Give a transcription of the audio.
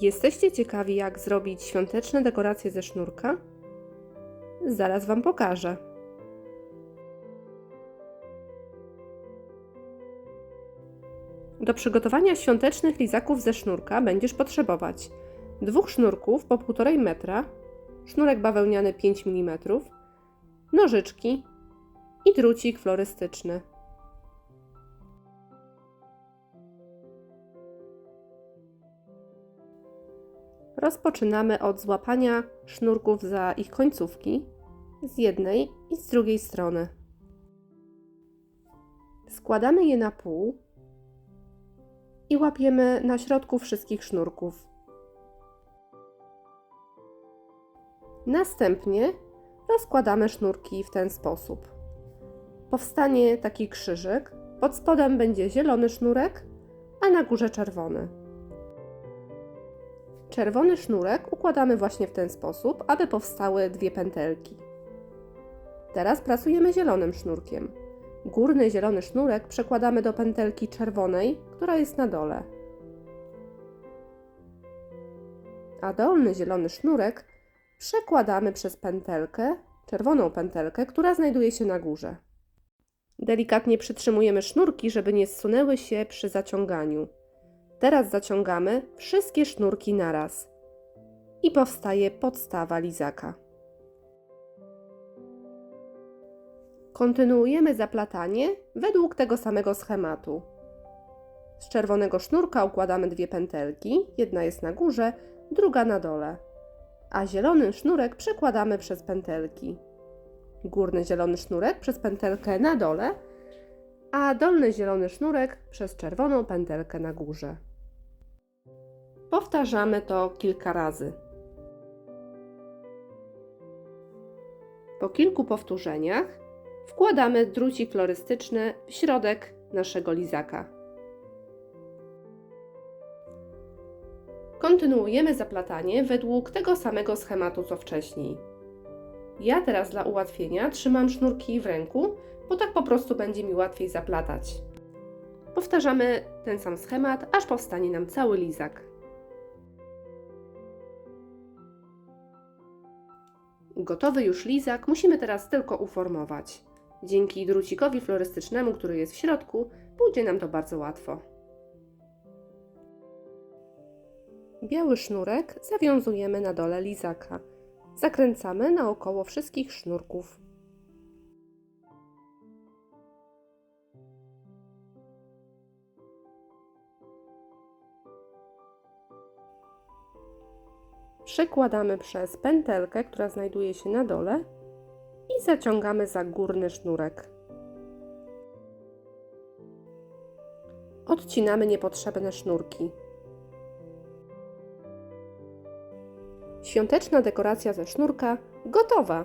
Jesteście ciekawi, jak zrobić świąteczne dekoracje ze sznurka? Zaraz Wam pokażę. Do przygotowania świątecznych lizaków ze sznurka będziesz potrzebować dwóch sznurków po 1,5 metra, sznurek bawełniany 5 mm, nożyczki i drucik florystyczny. Rozpoczynamy od złapania sznurków za ich końcówki z jednej i z drugiej strony. Składamy je na pół i łapiemy na środku wszystkich sznurków. Następnie rozkładamy sznurki w ten sposób. Powstanie taki krzyżyk, pod spodem będzie zielony sznurek, a na górze czerwony. Czerwony sznurek układamy właśnie w ten sposób, aby powstały dwie pętelki. Teraz pracujemy zielonym sznurkiem. Górny zielony sznurek przekładamy do pętelki czerwonej, która jest na dole. A dolny zielony sznurek przekładamy przez pętelkę, czerwoną pętelkę, która znajduje się na górze. Delikatnie przytrzymujemy sznurki, żeby nie zsunęły się przy zaciąganiu. Teraz zaciągamy wszystkie sznurki naraz i powstaje podstawa lizaka. Kontynuujemy zaplatanie według tego samego schematu. Z czerwonego sznurka układamy dwie pętelki, jedna jest na górze, druga na dole, a zielony sznurek przekładamy przez pętelki. Górny zielony sznurek przez pętelkę na dole, a dolny zielony sznurek przez czerwoną pętelkę na górze. Powtarzamy to kilka razy. Po kilku powtórzeniach wkładamy drucik florystyczny w środek naszego lizaka. Kontynuujemy zaplatanie według tego samego schematu co wcześniej. Ja teraz dla ułatwienia trzymam sznurki w ręku, bo tak po prostu będzie mi łatwiej zaplatać. Powtarzamy ten sam schemat, aż powstanie nam cały lizak. Gotowy już lizak musimy teraz tylko uformować. Dzięki drucikowi florystycznemu, który jest w środku, pójdzie nam to bardzo łatwo. Biały sznurek zawiązujemy na dole lizaka. Zakręcamy naokoło wszystkich sznurków. Przekładamy przez pętelkę, która znajduje się na dole i zaciągamy za górny sznurek. Odcinamy niepotrzebne sznurki. Świąteczna dekoracja ze sznurka gotowa!